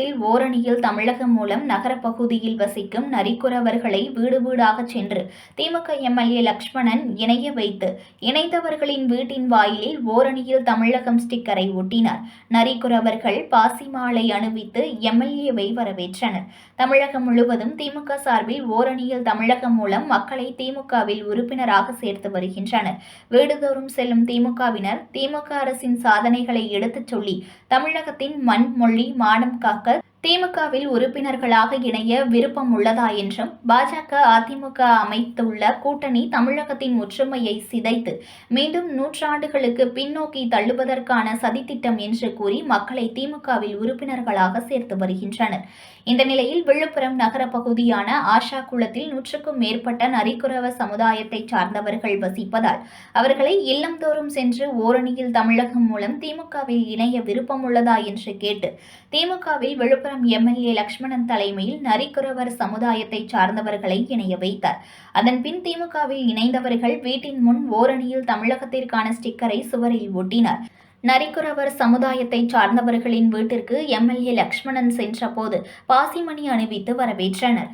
ஓரணியில் தமிழகம் மூலம் நகரப்பகுதியில் வசிக்கும் நரிக்குறவர்களை வீடு வீடாக சென்று திமுக எம்எல்ஏ லக்ஷ்மணன் இணைய வைத்து இணைந்தவர்களின் வீட்டின் வாயிலில் ஓரணியில் தமிழகம் ஸ்டிக்கரை ஒட்டினார். நரிக்குறவர்கள் பாசி மாலை அணிவித்து எம்எல்ஏவை வரவேற்றனர். தமிழகம் முழுவதும் திமுக சார்பில் ஓரணியில் தமிழகம் மூலம் மக்களை திமுகவில் உறுப்பினராக சேர்த்து வருகின்றனர். வீடுதோறும் செல்லும் திமுகவினர் திமுக அரசின் சாதனைகளை எடுத்துச் சொல்லி தமிழகத்தின் மண் மொழி மானம் காக்க திமுகவில் உறுப்பினர்களாக இணைய விருப்பம் உள்ளதா என்றும் பாஜக அதிமுக அமைத்துள்ள கூட்டணி தமிழகத்தின் ஒற்றுமையை சிதைத்து மீண்டும் நூற்றாண்டுகளுக்கு பின்னோக்கி தள்ளுவதற்கான சதித்திட்டம் என்று கூறி மக்களை திமுகவில் உறுப்பினர்களாக சேர்த்து வருகின்றனர். இந்த நிலையில் விழுப்புரம் நகர பகுதியான ஆஷா குளத்தில் நூற்றுக்கும் மேற்பட்ட நரிக்குறவ சமுதாயத்தை சார்ந்தவர்கள் வசிப்பதால் அவர்களை இல்லந்தோறும் சென்று ஓரணியில் தமிழகம் மூலம் திமுகவில் இணைய விருப்பம் உள்ளதா என்று கேட்டு திமுகவில் விழுப்புரம் எம்எல்ஏ லக்ஷ்மணன் தலைமையில் நரிக்குறவர் சமுதாயத்தை சார்ந்தவர்களை இணைய வைத்தார். அதன்பின் திமுகவில் இணைந்தவர்கள் வீட்டின் முன் ஓரணியில் தமிழகத்திற்கான ஸ்டிக்கரை சுவரில் ஒட்டினார். நரிக்குறவர் சமுதாயத்தை சார்ந்தவர்களின் வீட்டிற்கு எம்எல்ஏ லக்ஷ்மணன் சென்றபோது பாசிமணி அணிவித்து வரவேற்றனர்.